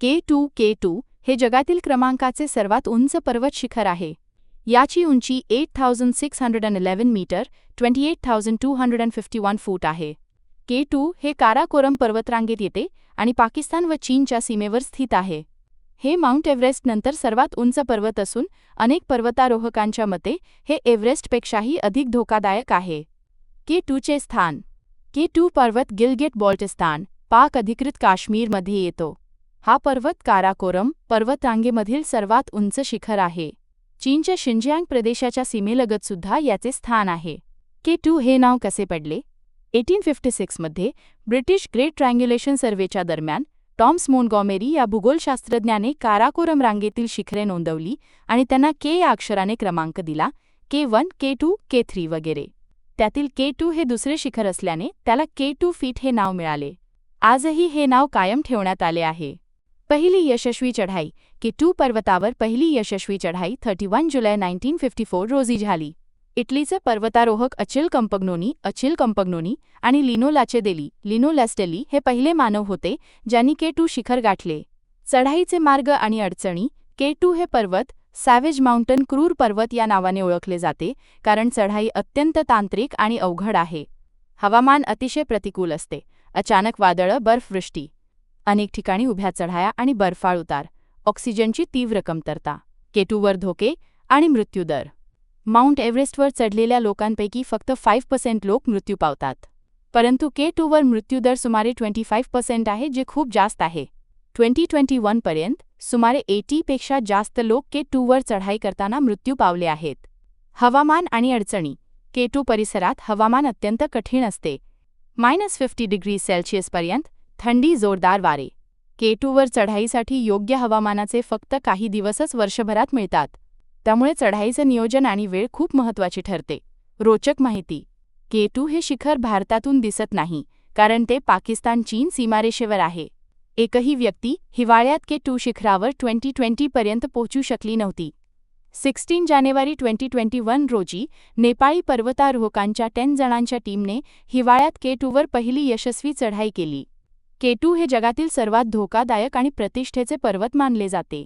K two K to हे जगातील क्रमांकाचे सर्वात उंच पर्वत शिखर आहे. याची उंची eight thousand six hundred and eleven metre twenty eight thousand two hundred and fifty one foot आहे. के टू हे काराकोरम पर्वतरांगेत येते आणि पाकिस्तान व चीनच्या सीमेवर स्थित आहे. हे माउंट एव्हरेस्ट नंतर सर्वात उंच पर्वत असून अनेक पर्वतारोहकांच्या मते हे एव्हरेस्टपेक्षाही अधिक धोकादायक आहे. के टूचे स्थान. के टू पर्वत गिलगेट बॉल्टिस्तान पाक अधिकृत काश्मीरमध्ये येतो. हा पर्वत काराकोरम पर्वतरांगेमधील सर्वात उंच शिखर आहे. चीनच्या शिंजियांग प्रदेशाच्या सीमेलगतसुद्धा याचे स्थान आहे. के टू हे नाव कसे पडले? एटीन फिफ्टी सिक्समध्ये ब्रिटिश ग्रेट ट्रँग्युलेशन सर्वेच्या दरम्यान टॉम्स मोनगॉमेरी या भूगोलशास्त्रज्ञाने काराकोरम रांगेतील शिखरे नोंदवली आणि त्यांना के या अक्षराने क्रमांक दिला K one K two K three वगैरे. त्यातील के टू हे दुसरे शिखर असल्याने त्याला के टू फीट हे नाव मिळाले. आजही हे नाव कायम ठेवण्यात आले आहे. पहिली यशस्वी चढाई के टू पर्वतावर पहिली यशस्वी चढाई थर्टी वन जुलै नाईन्टीन फिफ्टी फोर रोजी झाली. इटलीचे पर्वतारोहक अचिल कंपग्नोनी अचिल कंपग्नोनी आणि लिनो लाचेदेली लिनो लॅस्टेली हे पहिले मानव होते ज्यांनी के टू शिखर गाठले. चढाईचे मार्ग आणि अडचणी के टू हे पर्वत सॅवेज माउंटन क्रूर पर्वत या नावाने ओळखले जाते कारण चढाई अत्यंत तांत्रिक आणि अवघड आहे. हवामान अतिशय प्रतिकूल असते. अचानक वादळं बर्फवृष्टी. अनेक ठिकाणी उभ्या चढाया आणि बर्फाळ उतार. ऑक्सिजनची तीव्र कमतरता. केटूवर धोके आणि मृत्यूदर माउंट एव्हरेस्टवर चढलेल्या लोकांपैकी फक्त फाईव्ह पर्सेंट लोक मृत्यू पावतात. परंतु के टूवर मृत्यूदर सुमारे ट्वेंटी फाईव्ह पर्सेंट आहे जे खूप जास्त आहे. ट्वेंटी ट्वेंटी वनपर्यंत सुमारे एटीपेक्षा जास्त लोक के टूवर चढाई करताना मृत्यू पावले आहेत. हवामान आणि अडचणी. के टू परिसरात हवामान अत्यंत कठीण असते. मायनस फिफ्टी डिग्री सेल्सिअसपर्यंत थंडी जोरदार वारे. के टूवर चढाईसाठी योग्य हवामानाचे फक्त काही दिवसच वर्षभरात मिळतात. त्यामुळे चढाईचं नियोजन आणि वेळ खूप महत्त्वाची ठरते. रोचक माहिती. के टू हे शिखर भारतातून दिसत नाही कारण ते पाकिस्तान चीन सीमारेषेवर आहे. एकही व्यक्ती हिवाळ्यात के टू शिखरावर ट्वेंटी ट्वेंटीपर्यंत पोहोचू शकली नव्हती. सिक्स्टीन जानेवारी ट्वेंटी ट्वेंटी वन रोजी नेपाळी पर्वतारोहकांच्या टेन जणांच्या टीमने हिवाळ्यात के टूवर पहिली यशस्वी चढाई केली. केटू हे जगातील सर्वात धोकादायक आणि प्रतिष्ठेचे पर्वत मानले जाते.